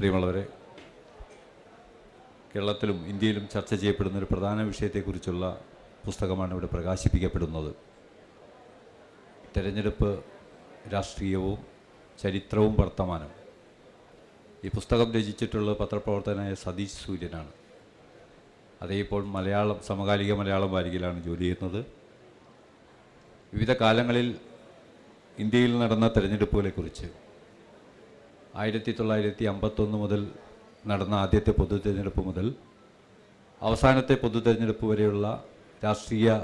പ്രിയമുള്ളവരെ കേരളത്തിലും ഇന്ത്യയിലും ചർച്ച ചെയ്യപ്പെടുന്ന ഒരു പ്രധാന വിഷയത്തെക്കുറിച്ചുള്ള പുസ്തകമാണ് ഇവിടെ പ്രകാശിപ്പിക്കപ്പെടുന്നത്. തെരഞ്ഞെടുപ്പ് രാഷ്ട്രീയവും ചരിത്രവും വർത്തമാനം. ഈ പുസ്തകം രചിച്ചിട്ടുള്ള പത്രപ്രവർത്തകനായ സതീഷ് സൂര്യനാണ്. അതേ ഇപ്പോൾ മലയാളം സമകാലിക മലയാളം വാരികയിലാണ് ജോലി ചെയ്യുന്നത്. വിവിധ കാലങ്ങളിൽ ഇന്ത്യയിൽ നടന്ന തെരഞ്ഞെടുപ്പുകളെക്കുറിച്ച് ആയിരത്തി തൊള്ളായിരത്തി അമ്പത്തൊന്ന് മുതൽ നടന്ന ആദ്യത്തെ പൊതു തിരഞ്ഞെടുപ്പ് മുതൽ അവസാനത്തെ പൊതു തിരഞ്ഞെടുപ്പ് വരെയുള്ള രാഷ്ട്രീയ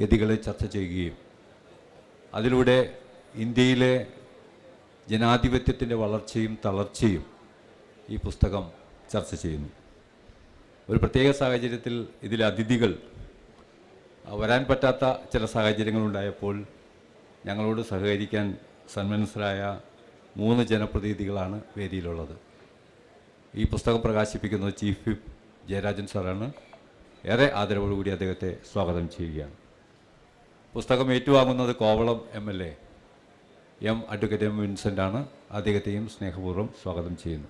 ഗതികളെ ചർച്ച ചെയ്യുകയും അതിലൂടെ ഇന്ത്യയിലെ ജനാധിപത്യത്തിന്റെ വളർച്ചയും തളർച്ചയും ഈ പുസ്തകം ചർച്ച ചെയ്യുന്നു. ഒരു പ്രത്യേക സാഹചര്യത്തിൽ ഇതിലെ അതിഥികൾ വരാൻ പറ്റാത്ത ചില സാഹചര്യങ്ങളുണ്ടായപ്പോൾ ഞങ്ങളോട് സഹകരിക്കാൻ സന്മനസ്സരായ മൂന്ന് ജനപ്രതിനിധികളാണ് വേദിയിലുള്ളത്. ഈ പുസ്തകം പ്രകാശിപ്പിക്കുന്നത് ചീഫ് വിപ്പ് ജയരാജൻ സാറാണ്. ഏറെ ആദരവോടുകൂടി അദ്ദേഹത്തെ സ്വാഗതം ചെയ്യുകയാണ്. പുസ്തകം ഏറ്റുവാങ്ങുന്നത് Kovalam M L A M advocate M Vincent ആണ് അദ്ദേഹത്തെയും സ്നേഹപൂർവം സ്വാഗതം ചെയ്യുന്നു.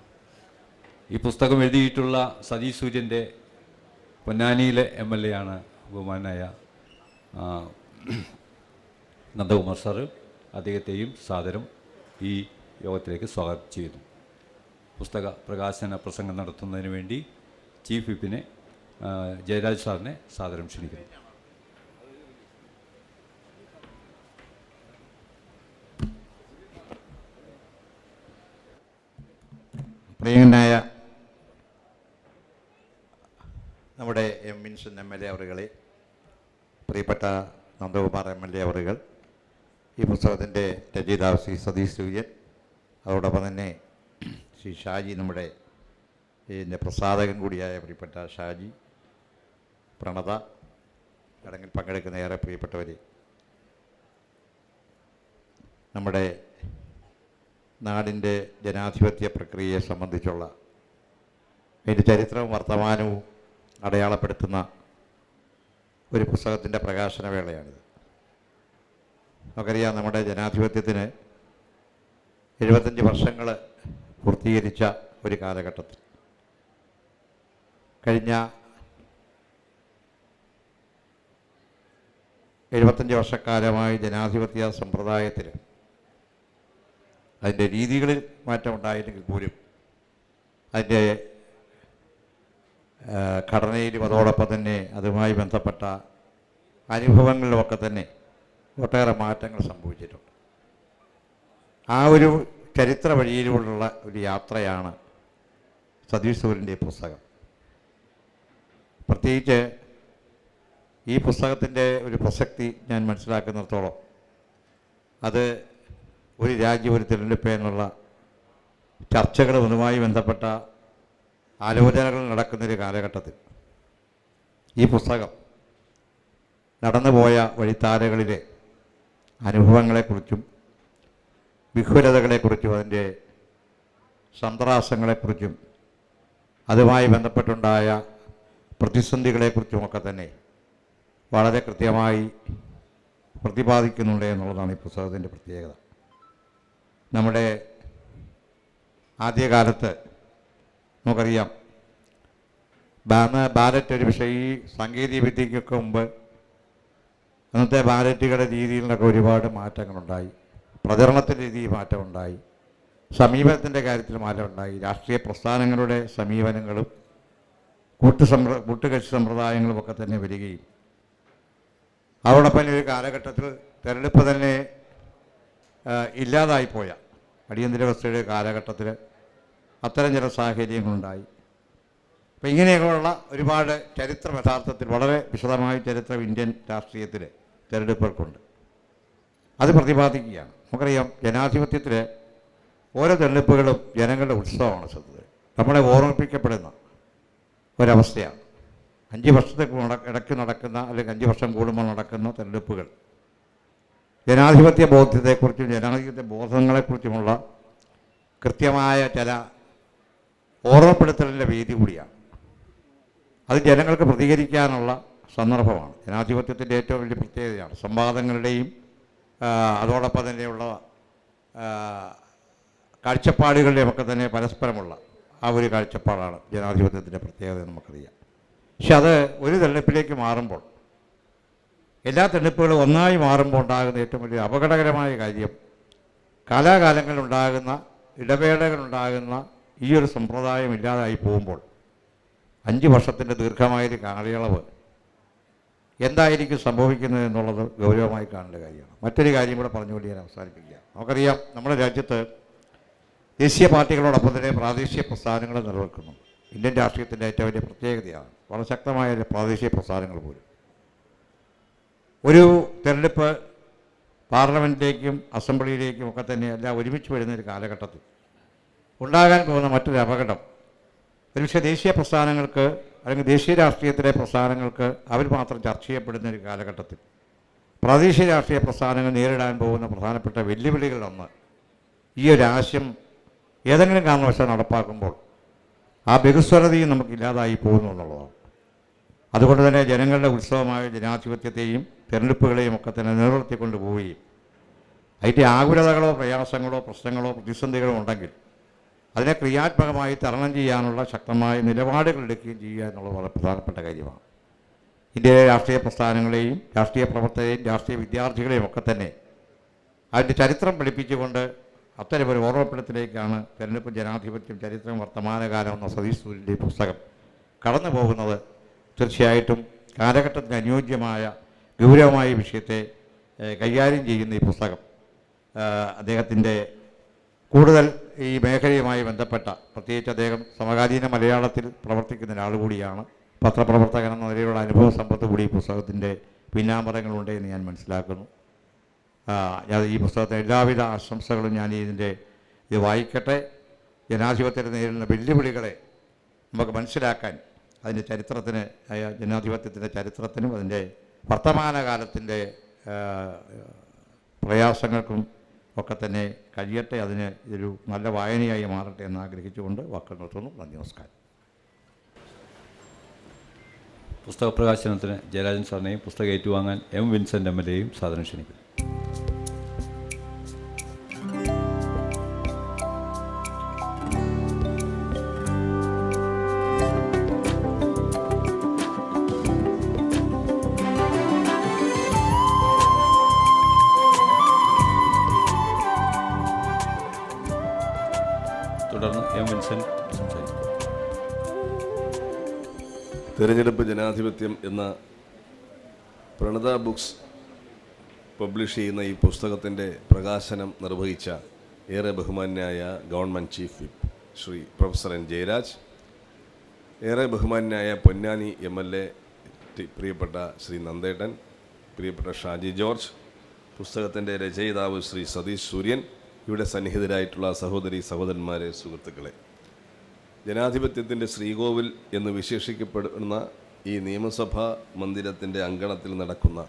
ഈ പുസ്തകം എഴുതിയിട്ടുള്ള സതീഷ് സൂര്യന്റെ പൊന്നാനിയിലെ എം എൽ എ ആണ് ബഹുമാനായ നന്ദകുമാർ സാറ്. അദ്ദേഹത്തെയും സാദരം ഈ യോഗത്തിലേക്ക് സ്വാഗതം ചെയ്യുന്നു പുസ്തക പ്രകാശന പ്രസംഗം നടത്തുന്നതിന് വേണ്ടി ചീഫ് വിപ്പിനെ ജയരാജ് സാറിനെ സാദരം ക്ഷണിക്കുന്നു. പ്രിയങ്കനായ നമ്മുടെ M Vincent M L A അവറുകളെ പ്രിയപ്പെട്ട നന്ദകുമാർ എം എൽ എ അവറുകൾ ഈ പുസ്തകത്തിന്റെ രചയിതാവ് ശ്രീ സതീഷ് സൂര്യൻ അതോടൊപ്പം തന്നെ ശ്രീ ഷാജി നമ്മുടെ ഇതിന്റെ പ്രസാധകൻ കൂടിയായ പ്രിയപ്പെട്ട ഷാജി പ്രണത ചടങ്ങിൽ പങ്കെടുക്കുന്ന ഏറെ പ്രിയപ്പെട്ടവർ നമ്മുടെ നാടിന്റെ ജനാധിപത്യ പ്രക്രിയയെ സംബന്ധിച്ചുള്ള അതിന്റെ ചരിത്രവും വർത്തമാനവും അടയാളപ്പെടുത്തുന്ന ഒരു പുസ്തകത്തിന്റെ പ്രകാശന വേളയാണിത് നമുക്കറിയാം നമ്മുടെ ജനാധിപത്യത്തിന് എഴുപത്തഞ്ച് വർഷങ്ങൾ പൂർത്തീകരിച്ച ഒരു കാലഘട്ടത്തിൽ. കഴിഞ്ഞ എഴുപത്തഞ്ച് വർഷക്കാലമായി ജനാധിപത്യ സമ്പ്രദായത്തിൽ അതിന്റെ രീതികളിൽ മാറ്റം ഉണ്ടായില്ലെങ്കിൽ പോലും അതിന്റെ ഘടനയിലും അതോടൊപ്പം തന്നെ അതുമായി ബന്ധപ്പെട്ട അനുഭവങ്ങളിലുമൊക്കെ തന്നെ ഒട്ടേറെ മാറ്റങ്ങൾ സംഭവിച്ചിട്ടുണ്ട്. ആ ഒരു ചരിത്ര വഴിയിലൂടെയുള്ള ഒരു യാത്രയാണ് സതീഷ് സൂര്യന്റെ പുസ്തകം. പ്രത്യേകിച്ച് ഈ പുസ്തകത്തിന്റെ ഒരു പ്രസക്തി ഞാൻ മനസ്സിലാക്കുന്നിടത്തോളം അത് ഒരു രാജ്യം ഒരു തിരഞ്ഞെടുപ്പ് എന്നുള്ള ചർച്ചകളും അതുമായി ബന്ധപ്പെട്ട ആലോചനകൾ നടക്കുന്നൊരു കാലഘട്ടത്തിൽ ഈ പുസ്തകം നടന്നുപോയ വഴിത്താരകളിലെ അനുഭവങ്ങളെക്കുറിച്ചും വിഹുലതകളെക്കുറിച്ചും അതിന്റെ സന്ത്രാസങ്ങളെക്കുറിച്ചും അതുമായി ബന്ധപ്പെട്ടുണ്ടായ പ്രതിസന്ധികളെക്കുറിച്ചുമൊക്കെ തന്നെ വളരെ കൃത്യമായി പ്രതിപാദിക്കുന്നുണ്ട് എന്നുള്ളതാണ് ഈ പുസ്തകത്തിന്റെ പ്രത്യേകത. നമ്മുടെ ആദ്യകാലത്ത് നമുക്കറിയാം ബാ- ബാലറ്റ് ഒരു പക്ഷേ ഈ സാങ്കേതിക വിദ്യയ്ക്കൊക്കെ മുമ്പ് അന്നത്തെ ബാലറ്റുകളുടെ രീതിയിലൊക്കെ ഒരുപാട് മാറ്റങ്ങളുണ്ടായി. പ്രചരണത്തിന്റെ രീതിയിൽ മാറ്റമുണ്ടായി. സമീപനത്തിന്റെ കാര്യത്തിൽ മാറ്റമുണ്ടായി. രാഷ്ട്രീയ പ്രസ്ഥാനങ്ങളുടെ സമീപനങ്ങളും കൂട്ടു സമ്പ്ര കൂട്ടുകക്ഷി സമ്പ്രദായങ്ങളും ഒക്കെ തന്നെ വരികയും. അതോടൊപ്പം ഒരു കാലഘട്ടത്തിൽ തെരഞ്ഞെടുപ്പ് തന്നെ ഇല്ലാതായിപ്പോയ അടിയന്തരാവസ്ഥയുടെ കാലഘട്ടത്തിൽ അത്തരം ചില സാഹചര്യങ്ങളുണ്ടായി. അപ്പം ഇങ്ങനെയൊക്കെയുള്ള ഒരുപാട് ചരിത്രം യഥാർത്ഥത്തിൽ വളരെ വിശദമായ ചരിത്രം ഇന്ത്യൻ രാഷ്ട്രീയത്തിൽ തിരഞ്ഞെടുപ്പുകൾക്കുണ്ട്. അത് പ്രതിപാദിക്കുകയാണ്. നമുക്കറിയാം ജനാധിപത്യത്തിൽ ഓരോ തെരഞ്ഞെടുപ്പുകളും ജനങ്ങളുടെ ഉത്സവമാണ് സത്യത്തിൽ നമ്മളെ ഓർമ്മിപ്പിക്കപ്പെടുന്ന ഒരവസ്ഥയാണ്. അഞ്ച് വർഷത്തെ ഇടയ്ക്ക് നടക്കുന്ന അല്ലെങ്കിൽ അഞ്ച് വർഷം കൂടുമ്പോൾ നടക്കുന്ന തെരഞ്ഞെടുപ്പുകൾ. ജനാധിപത്യ ബോധ്യത്തെക്കുറിച്ചും ജനാധിപത്യ ബോധങ്ങളെക്കുറിച്ചുമുള്ള കൃത്യമായ ചില ഓർമ്മപ്പെടുത്തലിന്റെ വേദി കൂടിയാണ്. അത് ജനങ്ങൾക്ക് പ്രതികരിക്കാനുള്ള സന്ദർഭമാണ്. ജനാധിപത്യത്തിന്റെ ഏറ്റവും വലിയ പ്രത്യേകതയാണ്. സംവാദങ്ങളുടെയും അതോടൊപ്പം തന്നെയുള്ള കാഴ്ചപ്പാടുകളുടെയൊക്കെ തന്നെ പരസ്പരമുള്ള ആ ഒരു കാഴ്ചപ്പാടാണ് ജനാധിപത്യത്തിന്റെ പ്രത്യേകത നമുക്കറിയാം. പക്ഷെ അത് ഒരു തെരഞ്ഞെടുപ്പിലേക്ക് മാറുമ്പോൾ എല്ലാ തെരഞ്ഞെടുപ്പുകളും ഒന്നായി മാറുമ്പോൾ ഉണ്ടാകുന്ന ഏറ്റവും വലിയ അപകടകരമായ കാര്യം കാലാകാലങ്ങളിലുണ്ടാകുന്ന ഇടവേളകളുണ്ടാകുന്ന ഈ ഒരു സമ്പ്രദായം ഇല്ലാതായി പോകുമ്പോൾ അഞ്ച് വർഷത്തിന്റെ ദീർഘമായൊരു കാലയളവ് എന്തായിരിക്കും സംഭവിക്കുന്നത് എന്നുള്ളത് ഗൗരവമായി കാണേണ്ട കാര്യമാണ്. മറ്റൊരു കാര്യം കൂടെ പറഞ്ഞുകൊണ്ട് ഞാൻ അവസാനിപ്പിക്കുക. നമുക്കറിയാം നമ്മുടെ രാജ്യത്ത് ദേശീയ പാർട്ടികളോടൊപ്പം തന്നെ പ്രാദേശിക പ്രസ്ഥാനങ്ങൾ നിലനിൽക്കുന്നു ഇന്ത്യൻ രാഷ്ട്രീയത്തിന്റെ ഏറ്റവും വലിയ പ്രത്യേകതയാണ്. വളരെ ശക്തമായ പ്രാദേശിക പ്രസ്ഥാനങ്ങൾ പോലും. ഒരു തെരഞ്ഞെടുപ്പ് പാർലമെന്റിലേക്കും അസംബ്ലിയിലേക്കും ഒക്കെ തന്നെ എല്ലാം ഒരുമിച്ച് വരുന്ന ഒരു കാലഘട്ടത്തിൽ ഉണ്ടാകാൻ പോകുന്ന മറ്റൊരു അപകടം ഒരുപക്ഷെ ദേശീയ പ്രസ്ഥാനങ്ങൾക്ക് അല്ലെങ്കിൽ ദേശീയ രാഷ്ട്രീയത്തിലെ പ്രസ്ഥാനങ്ങൾക്ക് അവർ മാത്രം ചർച്ച ചെയ്യപ്പെടുന്ന ഒരു കാലഘട്ടത്തിൽ. പ്രാദേശിക രാഷ്ട്രീയ പ്രസ്ഥാനങ്ങൾ നേരിടാൻ പോകുന്ന പ്രധാനപ്പെട്ട വെല്ലുവിളികളിലൊന്ന് ഈ ഒരു ആശയം ഏതെങ്കിലും കാരണവശാൽ നടപ്പാക്കുമ്പോൾ ആ ബഹുസ്വരതയും നമുക്ക് ഇല്ലാതായി പോകുന്നു എന്നുള്ളതാണ്. അതുകൊണ്ട് തന്നെ ജനങ്ങളുടെ ഉത്സവമായ ജനാധിപത്യത്തെയും തിരഞ്ഞെടുപ്പുകളെയും ഒക്കെ തന്നെ നിലനിർത്തിക്കൊണ്ട് പോവുകയും അതിന്റെ ആകുലതകളോ പ്രയാസങ്ങളോ പ്രശ്നങ്ങളോ പ്രതിസന്ധികളോ ഉണ്ടെങ്കിൽ അതിനെ ക്രിയാത്മകമായി തരണം ചെയ്യാനുള്ള ശക്തമായ നിലപാടുകൾ എടുക്കുകയും ചെയ്യുക എന്നുള്ളത് വളരെ പ്രധാനപ്പെട്ട കാര്യമാണ്. ഇന്ത്യയിലെ രാഷ്ട്രീയ പ്രസ്ഥാനങ്ങളെയും രാഷ്ട്രീയ പ്രവർത്തകരെയും രാഷ്ട്രീയ വിദ്യാർത്ഥികളെയും ഒക്കെ തന്നെ അതിന്റെ ചരിത്രം പഠിപ്പിച്ചുകൊണ്ട് അത്തരം ഒരു ഓർമ്മപ്പെടുത്തലേക്കാണ് തെരഞ്ഞെടുപ്പ് ജനാധിപത്യം ചരിത്രം വർത്തമാനകാലം എന്ന സതീഷ് സൂര്യന്റെ പുസ്തകം കടന്നു പോകുന്നത്. തീർച്ചയായിട്ടും കാലഘട്ടത്തിന് അനുയോജ്യമായ ഗൗരവമായ വിഷയത്തെ കൈകാര്യം ചെയ്യുന്ന ഈ പുസ്തകം. അദ്ദേഹത്തിന്റെ കൂടുതൽ ഈ മേഖലയുമായി ബന്ധപ്പെട്ട പ്രത്യേകിച്ച് അദ്ദേഹം സമകാലീന മലയാളത്തിൽ പ്രവർത്തിക്കുന്ന ഒരാൾ കൂടിയാണ്. പത്രപ്രവർത്തകൻ എന്ന നിലയിലുള്ള അനുഭവ സമ്പത്ത് കൂടി ഈ പുസ്തകത്തിന്റെ പിന്നാമ്പറങ്ങളുണ്ട് എന്ന് ഞാൻ മനസ്സിലാക്കുന്നു. ഈ പുസ്തകത്തെ എല്ലാവിധ ആശംസകളും ഞാൻ ഇതിന്റെ ഇത് വായിക്കട്ടെ. ജനാധിപത്യത്തെ നേരിടുന്ന വെല്ലുവിളികളെ നമുക്ക് മനസ്സിലാക്കാൻ അതിന്റെ ചരിത്രത്തിന് ജനാധിപത്യത്തിന്റെ ചരിത്രത്തിനും അതിന്റെ വർത്തമാനകാലത്തിന്റെ പ്രയാസങ്ങൾക്കും ഒക്കെ തന്നെ കഴിയട്ടെ അതിന് ഒരു നല്ല വായനയായി മാറട്ടെ എന്ന് ആഗ്രഹിച്ചുകൊണ്ട് വാക്കുകൾ നിർത്തുന്നു. നന്ദി നമസ്കാരം. പുസ്തക പ്രകാശനത്തിന് ജയരാജൻ സാറിനെയും പുസ്തകം ഏറ്റുവാങ്ങാൻ എം വിൻസെന്റ് എം എൽ എയും സാധനം ക്ഷണിക്കുന്നു. തിരഞ്ഞെടുപ്പ് ജനാധിപത്യം എന്ന പ്രണത ബുക്സ് പബ്ലിഷ് ചെയ്യുന്ന ഈ പുസ്തകത്തിന്റെ പ്രകാശനം നിർവഹിച്ച ഏറെ ബഹുമാന്യായ government chief whip Shri professor N Jayaraj ഏറെ ബഹുമാന്യായ പൊന്നാനി എം എൽ എ പ്രിയപ്പെട്ട ശ്രീ നന്ദേട്ടൻ പ്രിയപ്പെട്ട ഷാജി ജോർജ് പുസ്തകത്തിന്റെ രചയിതാവ് ശ്രീ സതീഷ് സൂര്യൻ ഇവിടെ സന്നിഹിതരായിട്ടുള്ള സഹോദരി സഹോദരന്മാരെ സുഹൃത്തുക്കളെ. ജനാധിപത്യത്തിന്റെ ശ്രീകോവിൽ എന്ന് വിശേഷിക്കപ്പെടുന്ന ഈ നിയമസഭാ മന്ദിരത്തിന്റെ അങ്കണത്തിൽ നടക്കുന്ന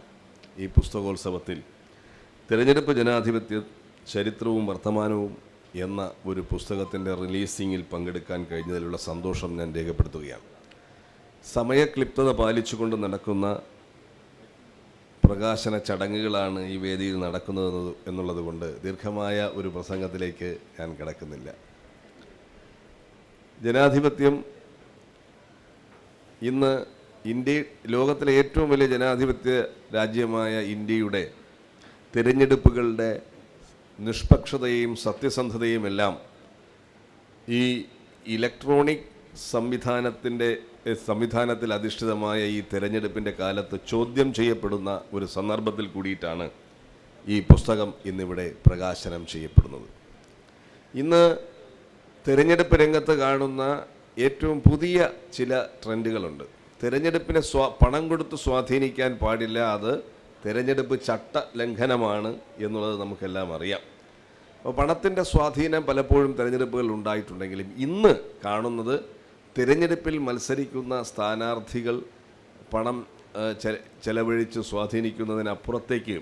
ഈ പുസ്തകോത്സവത്തിൽ തിരഞ്ഞെടുപ്പ് ജനാധിപത്യ ചരിത്രവും വർത്തമാനവും എന്ന ഒരു പുസ്തകത്തിന്റെ റിലീസിങ്ങിൽ പങ്കെടുക്കാൻ കഴിഞ്ഞതിലുള്ള സന്തോഷം ഞാൻ രേഖപ്പെടുത്തുകയാണ്. സമയക്ലിപ്തത പാലിച്ചുകൊണ്ട് നടക്കുന്ന പ്രകാശന ചടങ്ങുകളാണ് ഈ വേദിയിൽ നടക്കുന്നത് എന്നുള്ളത് കൊണ്ട് ദീർഘമായ ഒരു പ്രസംഗത്തിലേക്ക് ഞാൻ കിടക്കുന്നില്ല. ജനാധിപത്യം ഇന്ന് ഇന്ത്യ ലോകത്തിലെ ഏറ്റവും വലിയ ജനാധിപത്യ രാജ്യമായ ഇന്ത്യയുടെ തിരഞ്ഞെടുപ്പുകളുടെ നിഷ്പക്ഷതയും സത്യസന്ധതയും എല്ലാം ഈ ഇലക്ട്രോണിക് സംവിധാനത്തിന്റെ സംവിധാനത്തിൽ അധിഷ്ഠിതമായ ഈ തിരഞ്ഞെടുപ്പിന്റെ കാലത്ത് ചോദ്യം ചെയ്യപ്പെടുന്ന ഒരു സന്ദർഭത്തിൽ കൂടിയിട്ടാണ് ഈ പുസ്തകം ഇന്നിവിടെ പ്രകാശനം ചെയ്യപ്പെടുന്നത്. ഇന്ന് തിരഞ്ഞെടുപ്പ് രംഗത്ത് കാണുന്ന ഏറ്റവും പുതിയ ചില ട്രെൻഡുകളുണ്ട്. തിരഞ്ഞെടുപ്പിനെ സ്വാ പണം കൊടുത്ത് സ്വാധീനിക്കാൻ പാടില്ല അത് തിരഞ്ഞെടുപ്പ് ചട്ട ലംഘനമാണ് എന്നുള്ളത് നമുക്കെല്ലാം അറിയാം. അപ്പോൾ പണത്തിന്റെ സ്വാധീനം പലപ്പോഴും തിരഞ്ഞെടുപ്പുകൾ ഉണ്ടായിട്ടുണ്ടെങ്കിലും ഇന്ന് കാണുന്നത് തിരഞ്ഞെടുപ്പിൽ മത്സരിക്കുന്ന സ്ഥാനാർത്ഥികൾ പണം ചെലവഴിച്ച് സ്വാധീനിക്കുന്നതിനപ്പുറത്തേക്ക്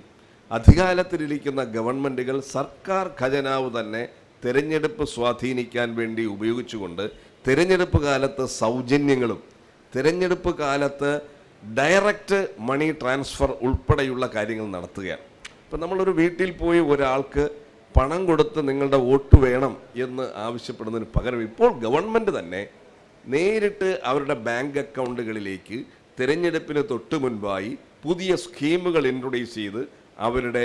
അധികാരത്തിലിരിക്കുന്ന ഗവൺമെന്റുകൾ സർക്കാർ ഖജനാവ് തന്നെ തിരഞ്ഞെടുപ്പ് സ്വാധീനിക്കാൻ വേണ്ടി ഉപയോഗിച്ചുകൊണ്ട് തിരഞ്ഞെടുപ്പ് കാലത്ത് സൗജന്യങ്ങളും തിരഞ്ഞെടുപ്പ് കാലത്ത് ഡയറക്റ്റ് മണി ട്രാൻസ്ഫർ ഉൾപ്പെടെയുള്ള കാര്യങ്ങൾ നടത്തുകയാണ്. ഇപ്പം നമ്മളൊരു വീട്ടിൽ പോയി ഒരാൾക്ക് പണം കൊടുത്ത് നിങ്ങളുടെ വോട്ട് വേണം എന്ന് ആവശ്യപ്പെടുന്നതിന് പകരം ഇപ്പോൾ ഗവൺമെന്റ് തന്നെ നേരിട്ട് അവരുടെ ബാങ്ക് അക്കൗണ്ടുകളിലേക്ക് തിരഞ്ഞെടുപ്പിന് തൊട്ട് മുൻപായി പുതിയ സ്കീമുകൾ ഇൻട്രൊഡ്യൂസ് ചെയ്ത് അവരുടെ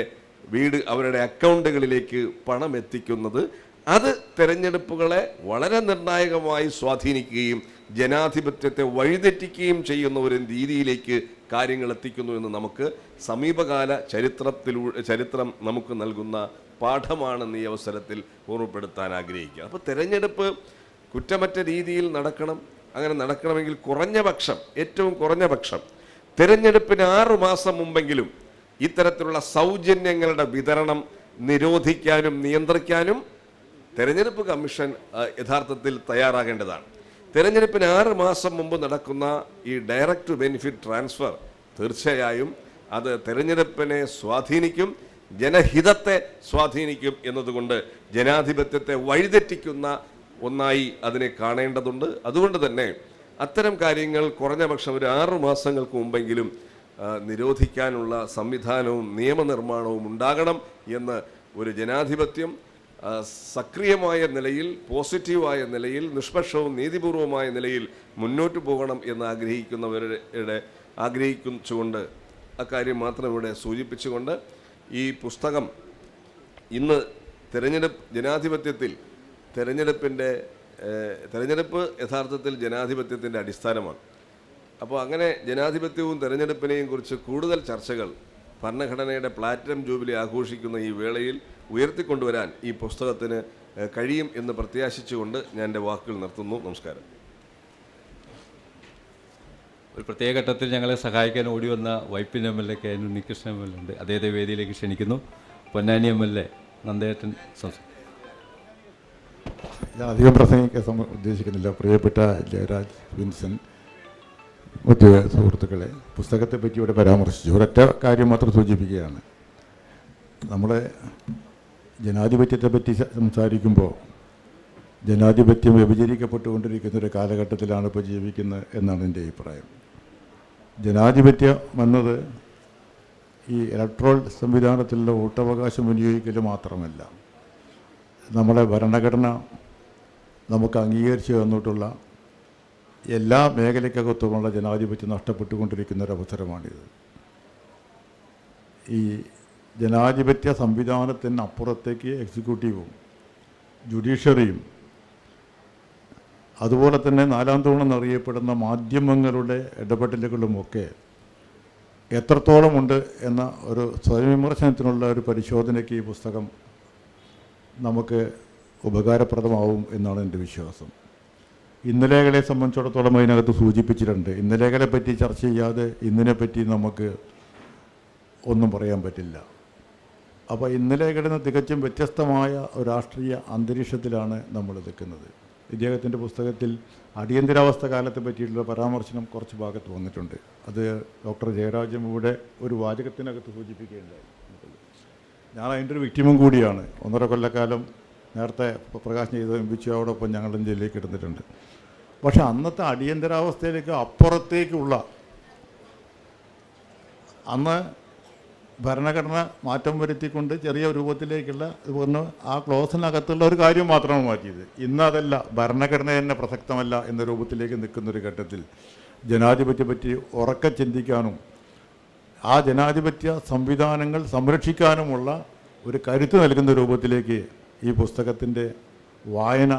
വീട് അവരുടെ അക്കൗണ്ടുകളിലേക്ക് പണം എത്തിക്കുന്നത് അത് തിരഞ്ഞെടുപ്പുകളെ വളരെ നിർണായകമായി സ്വാധീനിക്കുകയും ജനാധിപത്യത്തെ വഴിതെറ്റിക്കുകയും ചെയ്യുന്ന ഒരു രീതിയിലേക്ക് കാര്യങ്ങൾ എത്തിക്കുന്നു എന്ന് നമുക്ക് സമീപകാല ചരിത്രത്തിലൂടെ ചരിത്രം നമുക്ക് നൽകുന്ന പാഠമാണെന്ന് ഈ അവസരത്തിൽ ഓർമ്മപ്പെടുത്താൻ ആഗ്രഹിക്കുക. അപ്പോൾ തിരഞ്ഞെടുപ്പ് കുറ്റമറ്റ രീതിയിൽ നടക്കണം അങ്ങനെ നടക്കണമെങ്കിൽ കുറഞ്ഞ പക്ഷം ഏറ്റവും കുറഞ്ഞ പക്ഷം. തിരഞ്ഞെടുപ്പിന് ആറു മാസം മുമ്പെങ്കിലും ഇത്തരത്തിലുള്ള സൗജന്യങ്ങളുടെ വിതരണം നിരോധിക്കാനും നിയന്ത്രിക്കാനും തെരഞ്ഞെടുപ്പ് കമ്മീഷൻ യഥാർത്ഥത്തിൽ തയ്യാറാകേണ്ടതാണ്. തെരഞ്ഞെടുപ്പിന് ആറ് മാസം മുമ്പ് നടക്കുന്ന ഈ ഡയറക്റ്റ് ബെനിഫിറ്റ് ട്രാൻസ്ഫർ തീർച്ചയായും അത് തെരഞ്ഞെടുപ്പിനെ സ്വാധീനിക്കും ജനഹിതത്തെ സ്വാധീനിക്കും എന്നതുകൊണ്ട് ജനാധിപത്യത്തെ വഴിതെറ്റിക്കുന്ന ഒന്നായി അതിനെ കാണേണ്ടതുണ്ട്. അതുകൊണ്ട് തന്നെ അത്തരം കാര്യങ്ങൾ കുറഞ്ഞപക്ഷം ഒരു ആറു മാസങ്ങൾക്ക് മുമ്പെങ്കിലും നിരോധിക്കാനുള്ള സംവിധാനവും നിയമനിർമ്മാണവും ഉണ്ടാകണം എന്ന് ഒരു ജനാധിപത്യം സക്രിയമായ നിലയിൽ പോസിറ്റീവായ നിലയിൽ നിഷ്പക്ഷവും നീതിപൂർവമായ നിലയിൽ മുന്നോട്ട് പോകണം എന്ന് ആഗ്രഹിക്കുന്നവരുടെ ആഗ്രഹിച്ചുകൊണ്ട് അക്കാര്യം മാത്രം ഇവിടെ സൂചിപ്പിച്ചുകൊണ്ട് ഈ പുസ്തകം ഇന്ന് തെരഞ്ഞെടുപ്പ് ജനാധിപത്യത്തിൽ തെരഞ്ഞെടുപ്പിന്റെ തിരഞ്ഞെടുപ്പ് തെരഞ്ഞെടുപ്പ് യഥാർത്ഥത്തിൽ ജനാധിപത്യത്തിന്റെ അടിസ്ഥാനമാണ്. അപ്പോൾ അങ്ങനെ ജനാധിപത്യവും തെരഞ്ഞെടുപ്പിനെയും കുറിച്ച് കൂടുതൽ ചർച്ചകൾ ഭരണഘടനയുടെ പ്ലാറ്റിനം ജൂബിലി ആഘോഷിക്കുന്ന ഈ വേളയിൽ ഉയർത്തിക്കൊണ്ടുവരാൻ ഈ പുസ്തകത്തിന് കഴിയും എന്ന് പ്രത്യാശിച്ചുകൊണ്ട് ഞാൻ എന്റെ വാക്കുകൾ നിർത്തുന്നു. നമസ്കാരം. ഒരു പ്രത്യേക ഘട്ടത്തിൽ ഞങ്ങളെ സഹായിക്കാൻ ഓടി വന്ന Vypin M L A K N Unnikrishnan M L A ഉണ്ട്. അദ്ദേഹത്തെ വേദിയിലേക്ക് ക്ഷണിക്കുന്നു. പൊന്നാനി എം എൽ എ നന്ദേട്ടൻ ഞാൻ അധികം പ്രസംഗിക്കാൻ സമ- ഉദ്ദേശിക്കുന്നില്ല. പ്രിയപ്പെട്ട ജയരാജ് വിൻസൻ മറ്റ് സുഹൃത്തുക്കളെ പുസ്തകത്തെ പറ്റി ഇവിടെ പരാമർശിച്ചു. ഒരൊറ്റ കാര്യം മാത്രം സൂചിപ്പിക്കുകയാണ്. നമ്മളെ ജനാധിപത്യത്തെ പറ്റി സംസാരിക്കുമ്പോൾ ജനാധിപത്യം വ്യഭിചരിക്കപ്പെട്ടുകൊണ്ടിരിക്കുന്ന ഒരു കാലഘട്ടത്തിലാണ് ഇപ്പോൾ ജീവിക്കുന്നത് എന്നാണ് എന്റെ അഭിപ്രായം. ജനാധിപത്യം എന്നത് ഈ ഇലക്ട്രോൾ സംവിധാനത്തിലുള്ള വോട്ടവകാശം വിനിയോഗിക്കൽ മാത്രമല്ല. നമ്മുടെ ഭരണഘടന നമുക്ക് അംഗീകരിച്ചു തന്നിട്ടുള്ള എല്ലാ മേഖലയ്ക്കകത്തുമുള്ള ജനാധിപത്യം നഷ്ടപ്പെട്ടുകൊണ്ടിരിക്കുന്ന ഒരു അവസരമാണിത് ഈ ജനാധിപത്യ സംവിധാനത്തിന് അപ്പുറത്തേക്ക് എക്സിക്യൂട്ടീവും ജുഡീഷ്യറിയും അതുപോലെ തന്നെ നാലാം തൂണെന്നറിയപ്പെടുന്ന മാധ്യമങ്ങളുടെ ഇടപെടലുകളുമൊക്കെ എത്രത്തോളമുണ്ട് എന്ന ഒരു സ്വയംവിമർശനത്തിനുള്ള ഒരു പരിശോധനയ്ക്ക് ഈ പുസ്തകം നമുക്ക് ഉപകാരപ്രദമാവും എന്നാണ് എന്റെ വിശ്വാസം. ഇന്നലെകളെ സംബന്ധിച്ചിടത്തോളം അതിനകത്ത് സൂചിപ്പിച്ചിട്ടുണ്ട്. ഇന്നലെകളെ പറ്റി ചർച്ച ചെയ്യാതെ ഇന്നിനെ പറ്റി നമുക്ക് ഒന്നും പറയാൻ പറ്റില്ല. അപ്പോൾ ഇന്നലെ കിടന്ന് തികച്ചും വ്യത്യസ്തമായ ഒരു രാഷ്ട്രീയ അന്തരീക്ഷത്തിലാണ് നമ്മൾ നിൽക്കുന്നത്. ഇദ്ദേഹത്തിന്റെ പുസ്തകത്തിൽ അടിയന്തരാവസ്ഥ കാലത്തെ പറ്റിയിട്ടുള്ള പരാമർശനം കുറച്ച് ഭാഗത്ത് വന്നിട്ടുണ്ട്. അത് ഡോക്ടർ ജയരാജൻ ഇവിടെ ഒരു വാചകത്തിനകത്ത് സൂചിപ്പിക്കുകയുണ്ടായി. ഞാൻ അതിന്റെ ഒരു വിക്ടിമും കൂടിയാണ്. ഒന്നര കൊല്ലക്കാലം നേരത്തെ പ്രകാശം ചെയ്ത എം വിച്ചുവോടൊപ്പം ഞങ്ങളും ജില്ലയിൽ കിടന്നിട്ടുണ്ട്. പക്ഷെ അന്നത്തെ അടിയന്തരാവസ്ഥയിലേക്ക് അപ്പുറത്തേക്കുള്ള അന്ന് ഭരണഘടന മാറ്റം വരുത്തിക്കൊണ്ട് ചെറിയ രൂപത്തിലേക്കുള്ള ഒന്ന് ആ ക്ലോസിനകത്തുള്ള ഒരു കാര്യം മാത്രമാണ് മാറ്റിയത്. ഇന്ന് അതല്ല ഭരണഘടന തന്നെ പ്രസക്തമല്ല എന്ന രൂപത്തിലേക്ക് നിൽക്കുന്ന ഒരു ഘട്ടത്തിൽ ജനാധിപത്യം പറ്റി ഉറക്ക ചിന്തിക്കാനും ആ ജനാധിപത്യ സംവിധാനങ്ങൾ സംരക്ഷിക്കാനുമുള്ള ഒരു കരുത്ത് നൽകുന്ന രൂപത്തിലേക്ക് ഈ പുസ്തകത്തിന്റെ വായന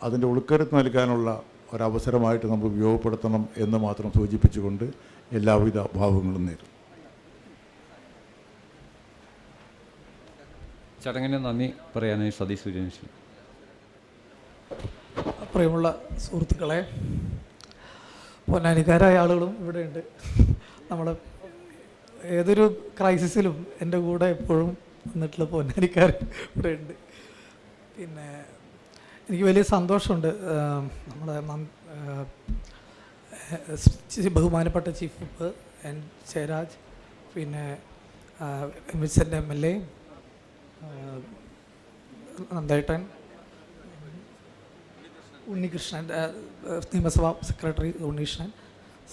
അതിന്റെ ഉൾക്കരുത്ത് നൽകാനുള്ള ഒരവസരമായിട്ട് നമ്മൾ ഉപയോഗപ്പെടുത്തണം എന്ന് മാത്രം സൂചിപ്പിച്ചുകൊണ്ട് എല്ലാവിധ ഭാവങ്ങളും നേരും ചടങ്ങിന് നന്ദി പറയാനായി സതീഷ് സൂര്യനിശ്ചയം പ്രിയമുള്ള സുഹൃത്തുക്കളെ പൊന്നാനിക്കാരായ ആളുകളും ഇവിടെയുണ്ട്. നമ്മൾ ഏതൊരു ക്രൈസിസിലും എന്റെ കൂടെ എപ്പോഴും വന്നിട്ടുള്ള പൊന്നാനിക്കാർ ഇവിടെയുണ്ട്. പിന്നെ എനിക്ക് വലിയ സന്തോഷമുണ്ട്. നമ്മുടെ ബഹുമാനപ്പെട്ട ചീഫ് വിപ്പ് എൻ ജയരാജ് പിന്നെ എം എച്ച് എന്റെ എം എൽ എ നന്ദേട്ടൻ ഉണ്ണികൃഷ്ണൻ നിയമസഭാ സെക്രട്ടറി ഉണ്ണികൃഷ്ണൻ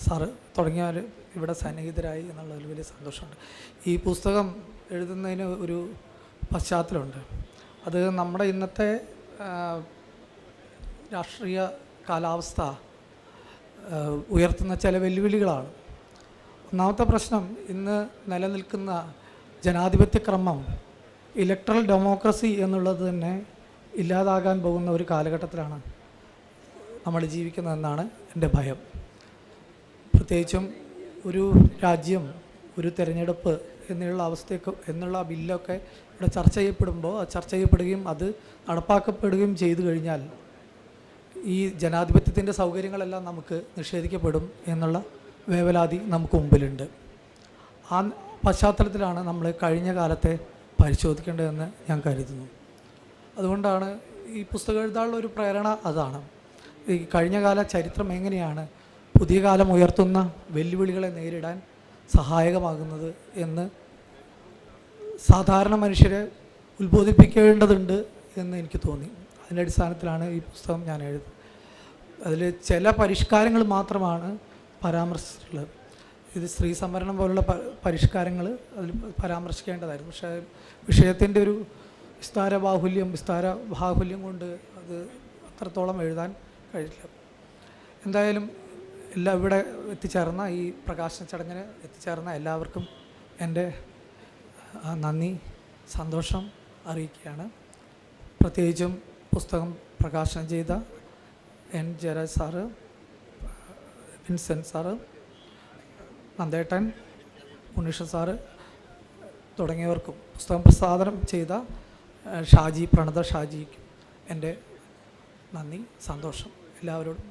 സാറ് തുടങ്ങിയവർ ഇവിടെ സന്നിഹിതരായി എന്നുള്ളതിൽ വലിയ സന്തോഷമുണ്ട്. ഈ പുസ്തകം എഴുതുന്നതിന് ഒരു പശ്ചാത്തലമുണ്ട്. അത് നമ്മുടെ ഇന്നത്തെ രാഷ്ട്രീയ കാലാവസ്ഥ ഉയർത്തുന്ന ചില വെല്ലുവിളികളാണ്. ഒന്നാമത്തെ പ്രശ്നം ഇന്ന് നിലനിൽക്കുന്ന ജനാധിപത്യ ക്രമം ഇലക്ട്രൽ ഡെമോക്രസി എന്നുള്ളത് തന്നെ ഇല്ലാതാകാൻ പോകുന്ന ഒരു കാലഘട്ടത്തിലാണ് നമ്മൾ ജീവിക്കുന്നതെന്നാണ് എന്റെ ഭയം. പ്രത്യേകിച്ചും ഒരു രാജ്യം ഒരു തെരഞ്ഞെടുപ്പ് എന്നുള്ള അവസ്ഥയൊക്കെ എന്നുള്ള ബില്ലൊക്കെ ഇവിടെ ചർച്ച ചെയ്യപ്പെടുമ്പോൾ ചർച്ച ചെയ്യപ്പെടുകയും അത് നടപ്പാക്കപ്പെടുകയും ചെയ്തു കഴിഞ്ഞാൽ ഈ ജനാധിപത്യത്തിന്റെ സൗകര്യങ്ങളെല്ലാം നമുക്ക് നിഷേധിക്കപ്പെടും എന്നുള്ള വേവലാതി നമുക്ക് മുമ്പിലുണ്ട്. ആ പശ്ചാത്തലത്തിലാണ് നമ്മൾ കഴിഞ്ഞ കാലത്തെ പരിശോധിക്കേണ്ടതെന്ന് ഞാൻ കരുതുന്നു. അതുകൊണ്ടാണ് ഈ പുസ്തകം എഴുതാനുള്ള ഒരു പ്രേരണ അതാണ്. ഈ കഴിഞ്ഞ കാല ചരിത്രം എങ്ങനെയാണ് പുതിയ കാലം ഉയർത്തുന്ന വെല്ലുവിളികളെ നേരിടാൻ സഹായകമാകുന്നത് എന്ന് സാധാരണ മനുഷ്യരെ ഉത്ബോധിപ്പിക്കേണ്ടതുണ്ട് എന്ന് എനിക്ക് തോന്നി. അതിന്റെ അടിസ്ഥാനത്തിലാണ് ഈ പുസ്തകം ഞാൻ എഴുതുന്നത്. അതിൽ ചില പരിഷ്കാരങ്ങൾ മാത്രമാണ് പരാമർശിച്ചിട്ടുള്ളത്. ഇത് സ്ത്രീ സംവരണം പോലുള്ള പരിഷ്കാരങ്ങൾ അതിൽ പരാമർശിക്കേണ്ടതായിരുന്നു. പക്ഷേ വിഷയത്തിന്റെ ഒരു വിസ്താര ബാഹുല്യം വിസ്താര ബാഹുല്യം കൊണ്ട് അത് അത്രത്തോളം എഴുതാൻ കഴിയില്ല എന്തായാലും എല്ലാ ഇവിടെ എത്തിച്ചേർന്ന ഈ പ്രകാശന ചടങ്ങിന് എത്തിച്ചേർന്ന എല്ലാവർക്കും എന്റെ നന്ദി സന്തോഷം അറിയിക്കുകയാണ്. പ്രത്യേകിച്ചും പുസ്തകം പ്രകാശനം ചെയ്ത N Jayaraj sir Vincent sir നന്ദേട്ടൻ ഉണ്ണീഷ സാറ് തുടങ്ങിയവർക്കും പുസ്തകം പ്രസാദനം ചെയ്ത ഷാജി പ്രണത ഷാജിക്കും എന്റെ നന്ദി സന്തോഷം. എല്ലാവരോടും